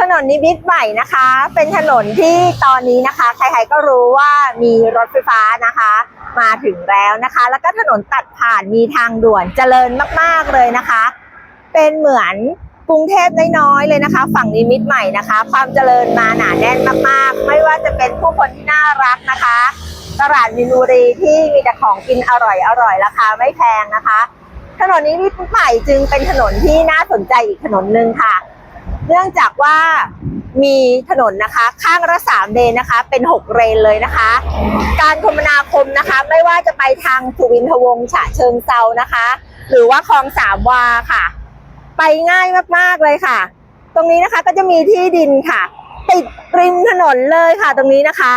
ถนนนิมิตใหม่นะคะ เป็นถนนที่ตอนนี้นะคะ ใครๆก็รู้ว่ามีรถไฟฟ้านะคะ มาถึงแล้วนะคะ แล้วก็ถนนตัดผ่านมีทางด่วนเจริญมากๆเลยนะคะ เป็นเหมือนกรุงเทพน้อยๆเลยนะคะ ฝั่งนิมิตใหม่นะคะ ความเจริญมาหนาแน่นมากๆ ไม่ว่าจะเป็นผู้คนที่น่ารักนะคะ ตลาดมินบุรีที่มีแต่ของกินอร่อยอร่อยๆราคาไม่แพงนะคะ ถนนนิมิตใหม่จึงเป็นถนนที่น่าสนใจอีกถนนหนึ่งค่ะ เนื่องจากว่ามีถนนนะคะข้างละสามเลนนะคะ เป็นหกเลนเลยนะคะ การคมนาคมนะคะ ไม่ว่าจะไปทางสุวินทวงศ์ฉะเชิงเซานะคะ หรือว่าคลองสามวาค่ะ ไปง่ายมากๆเลยค่ะ ตรงนี้นะคะก็จะมีที่ดินค่ะ ติดริมถนนเลยค่ะ ตรงนี้นะคะ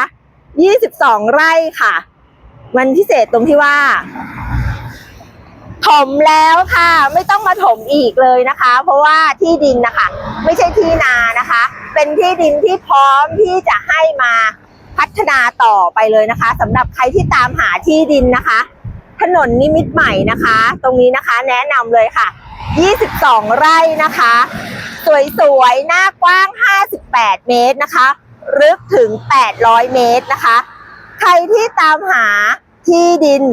22 ไร่ค่ะ มันพิเศษตรงที่ว่า ถมแล้วค่ะ ไม่ต้องมาถมอีกเลยนะคะ เพราะว่าที่ดินนะคะ ไม่ใช่ที่นานะคะ เป็นที่ดินที่พร้อมที่จะให้มาพัฒนาต่อไปเลยนะคะสำหรับใครที่ตามหาที่ดินนะคะ ถนนนิมิตใหม่นะคะ ตรงนี้นะคะแนะนำเลยค่ะ 22 ไร่นะคะ สวยๆ หน้ากว้าง 58 เมตรนะคะลึกถึง 800 เมตรนะคะ ใครที่ตามหา ที่ดิน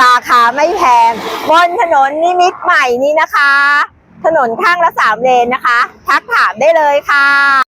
ราคาไม่แพง บนถนนนิมิตรใหม่นี้นะคะ ถนนข้างละสามเลนนะคะ ทักถามได้เลยค่ะ